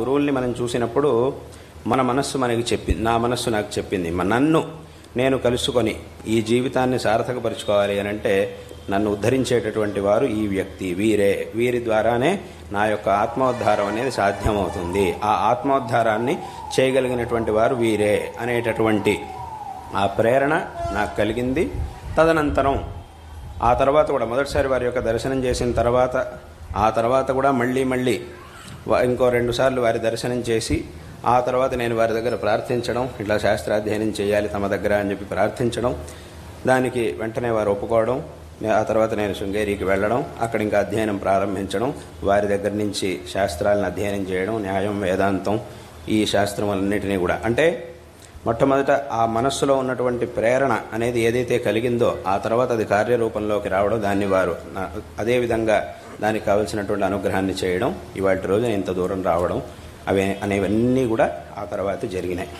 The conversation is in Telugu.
గురువుల్ని మనం చూసినప్పుడు మన మనస్సు మనకి చెప్పింది నా మనస్సు నాకు చెప్పింది. నన్ను నేను కలుసుకొని ఈ జీవితాన్ని సార్థకపరుచుకోవాలి అని అంటే నన్ను ఉద్ధరించేటటువంటి వారు ఈ వ్యక్తి వీరే. వీరి ద్వారానే నా యొక్క ఆత్మోద్ధారం అనేది సాధ్యమవుతుంది. ఆ ఆత్మోద్ధారాన్ని చేయగలిగినటువంటి వారు వీరే అనేటటువంటి ఆ ప్రేరణ నాకు కలిగింది. తదనంతరం ఆ తర్వాత కూడా మొదటిసారి వారి యొక్క దర్శనం చేసిన తర్వాత ఆ తర్వాత కూడా మళ్ళీ మళ్ళీ ఇంకో రెండు సార్లు వారి దర్శనం చేసి ఆ తర్వాత నేను వారి దగ్గర ప్రార్థించడం ఇట్లా శాస్త్రాధ్యయనం చేయాలి తమ దగ్గర అని చెప్పి ప్రార్థించడం దానికి వెంటనే వారు ఒప్పుకోవడం ఆ తర్వాత నేను శృంగేరికి వెళ్ళడం అక్కడ ఇంకా అధ్యయనం ప్రారంభించడం వారి దగ్గర నుంచి శాస్త్రాలను అధ్యయనం చేయడం న్యాయం వేదాంతం ఈ శాస్త్రములన్నిటినీ కూడా. అంటే మొట్టమొదట ఆ మనస్సులో ఉన్నటువంటి ప్రేరణ అనేది ఏదైతే కలిగిందో ఆ తర్వాత అది కార్యరూపంలోకి రావడం దాన్ని వారు అదేవిధంగా అదే విధంగా దానికి కావలసినటువంటి అనుగ్రహాన్ని చేయడం ఇవాటి రోజున ఇంత దూరం రావడం అవే అనేవన్నీ కూడా ఆ తర్వాత జరిగినాయి.